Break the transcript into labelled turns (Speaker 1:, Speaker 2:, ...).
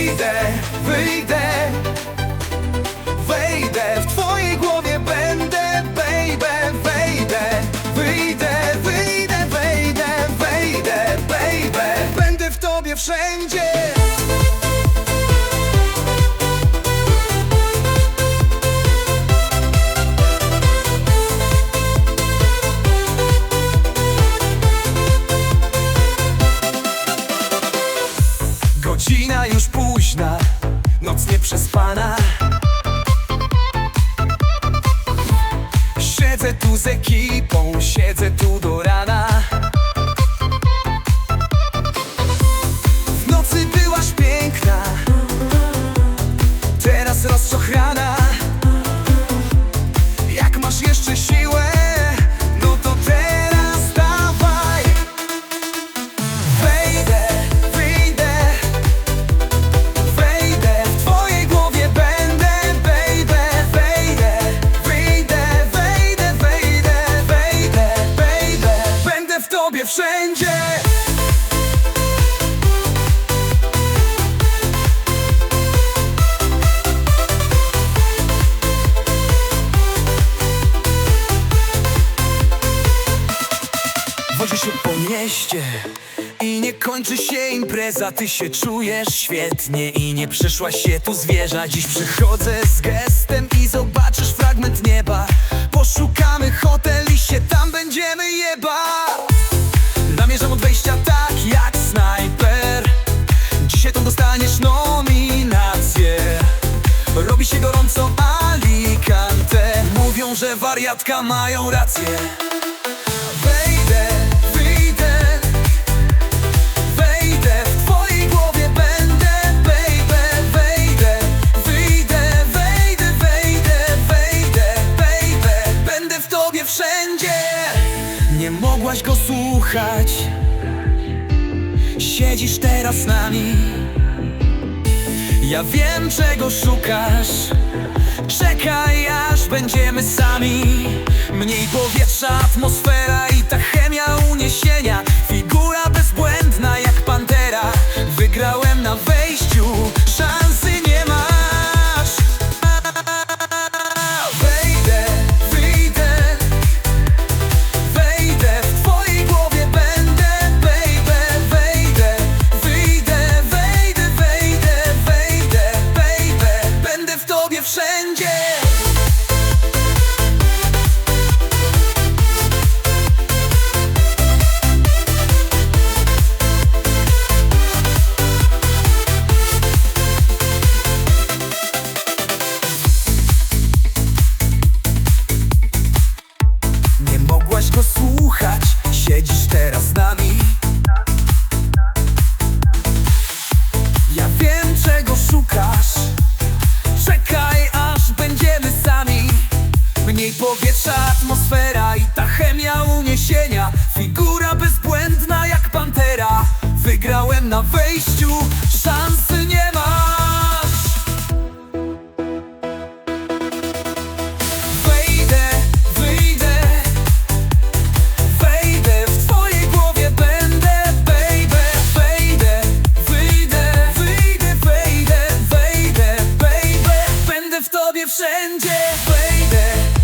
Speaker 1: wejdę, wyjdę, wejdę. Nieprzespana Siedzę tu z ekipą, siedzę tu do rana mieście. I nie kończy się impreza Ty się czujesz świetnie. I nie przyszłaś się tu zwierza Dziś przychodzę z gestem i zobaczysz fragment nieba. Poszukamy hotel i się tam będziemy jeba. Namierzam od wejścia tak jak snajper. Dzisiaj tą dostaniesz nominację. Robi się gorąco Alicante Mówią, że wariatka mają rację go słuchać Siedzisz teraz z nami. Ja wiem czego szukasz. Czekaj aż będziemy sami. Mniej powietrza, atmosfera Mogłaś go słuchać, siedzisz teraz z nami. Ja wiem czego szukasz. Czekaj aż będziemy sami. Mniej powietrza, atmosfera i ta chemia uniesienia. Figura bezbłędna jak pantera. Wygrałem na wejściu, 世界，baby。